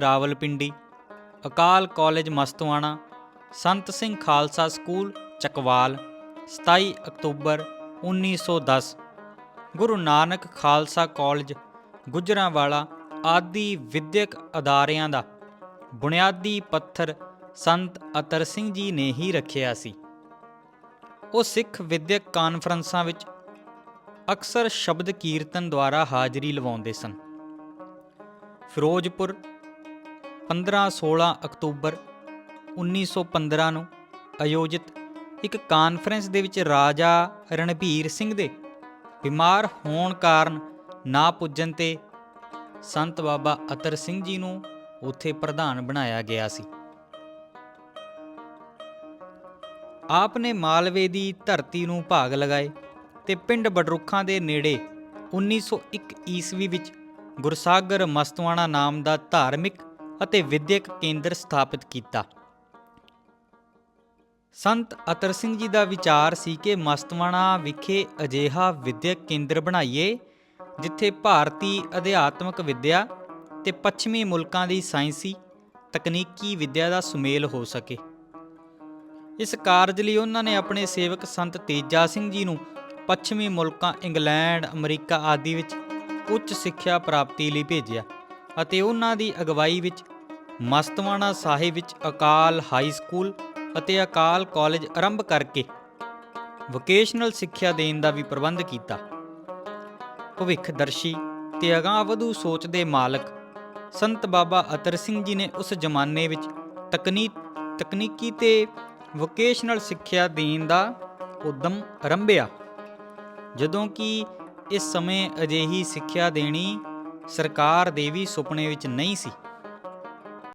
ਰਾਵਲਪਿੰਡੀ, ਅਕਾਲ college Mastuana, Sant Singh Khalsa school, Chakwal 27 ਅਕਤੂਬਰ 1910 Guru Nanak Khalsa college, Gujranwala ਆਦਿ ਵਿਦਿਅਕ ਅਦਾਰਿਆਂ ਦਾ ਬੁਨਿਆਦੀ ਪੱਥਰ ਸੰਤ ਅਤਰ ਸਿੰਘ ਜੀ ਨੇ ਹੀ ਰੱਖਿਆ ਸੀ। ਉਹ ਸਿੱਖ ਵਿਦਿਅਕ ਕਾਨਫਰੰਸਾਂ ਵਿੱਚ ਅਕਸਰ ਸ਼ਬਦ ਕੀਰਤਨ ਦੁਆਰਾ ਹਾਜ਼ਰੀ ਲਵਾਉਂਦੇ ਸਨ। ਫਿਰੋਜ਼ਪੁਰ 15-16 ਅਕਤੂਬਰ 1915 ਨੂੰ ਆਯੋਜਿਤ ਇੱਕ ਕਾਨਫਰੰਸ ਦੇ ਵਿੱਚ ਰਾਜਾ ਰਣਬੀਰ ਸਿੰਘ ਦੇ ਬਿਮਾਰ ਹੋਣ ਕਾਰਨ ਨਾ ਪੁੱਜਣ ਤੇ ਸੰਤ ਬਾਬਾ ਅਤਰ ਸਿੰਘ ਜੀ ਨੂੰ ਉੱਥੇ ਪ੍ਰਧਾਨ ਬਣਾਇਆ ਗਿਆ ਸੀ। ਆਪ ਨੇ ਮਾਲਵੇ ਦੀ ਧਰਤੀ ਨੂੰ ਭਾਗ ਲਗਾਏ ਤੇ ਪਿੰਡ ਬਡਰੁੱਖਾਂ ਦੇ ਨੇੜੇ 1901 ਈਸਵੀ ਵਿੱਚ ਗੁਰਸਾਗਰ ਮਸਤਵਾਣਾ ਨਾਮ ਦਾ ਧਾਰਮਿਕ ਅਤੇ ਵਿਦਿਅਕ ਕੇਂਦਰ ਸਥਾਪਿਤ ਕੀਤਾ। ਸੰਤ ਅਤਰ ਸਿੰਘ ਜੀ ਦਾ ਵਿਚਾਰ ਸੀ ਕਿ ਮਸਤਵਾਣਾ ਵਿਖੇ ਅਜਿਹਾ ਵਿਦਿਅਕ ਕੇਂਦਰ ਬਣਾਈਏ, ਜਿੱਥੇ ਭਾਰਤੀ ਅਧਿਆਤਮਕ ਵਿੱਦਿਆ ਤੇ ਪੱਛਮੀ ਮੁਲਕਾਂ ਦੀ ਸਾਇੰਸੀ, ਤਕਨੀਕੀ ਵਿੱਦਿਆ ਦਾ ਸੁਮੇਲ ਹੋ ਸਕੇ। ਇਸ ਕਾਰਜ ਲਈ ਉਹਨਾਂ ਨੇ ਆਪਣੇ ਸੇਵਕ ਸੰਤ ਤੇਜਾ ਸਿੰਘ ਜੀ ਨੂੰ ਪੱਛਮੀ ਮੁਲਕਾਂ, ਇੰਗਲੈਂਡ, ਅਮਰੀਕਾ ਆਦਿ ਵਿੱਚ ਉੱਚ ਸਿੱਖਿਆ ਪ੍ਰਾਪਤੀ ਲਈ ਭੇਜਿਆ ਅਤੇ ਉਹਨਾਂ ਦੀ ਅਗਵਾਈ ਵਿੱਚ ਮਸਤਵਾਣਾ ਸਾਹਿਬ ਵਿੱਚ ਅਕਾਲ ਹਾਈ ਸਕੂਲ ਅਤੇ ਅਕਾਲ ਕਾਲਜ ਆਰੰਭ ਕਰਕੇ ਵੋਕੇਸ਼ਨਲ ਸਿੱਖਿਆ ਦੇਣ ਦਾ ਵੀ ਪ੍ਰਬੰਧ ਕੀਤਾ। ਭਵਿੱਖ ਦਰਸ਼ੀ ਤੇ ਅਗਾਂਹ-ਵਧੂ ਸੋਚ ਦੇ ਮਾਲਕ ਸੰਤ ਬਾਬਾ ਅਤਰ ਸਿੰਘ ਜੀ ਨੇ ਉਸ ਜ਼ਮਾਨੇ ਵਿੱਚ ਤਕਨੀਕ ਤਕਨੀਕੀ ਤੇ ਵੋਕੇਸ਼ਨਲ ਸਿੱਖਿਆ ਦੇਣ ਦਾ ਉਦਮ ਆਰੰਭਿਆ। ਜਦੋਂ ਕਿ ਇਸ ਸਮੇਂ ਅਜਿਹੀ ਸਿੱਖਿਆ ਦੇਣੀ ਸਰਕਾਰ ਦੇ ਵੀ ਸੁਪਨੇ ਵਿੱਚ ਨਹੀਂ ਸੀ।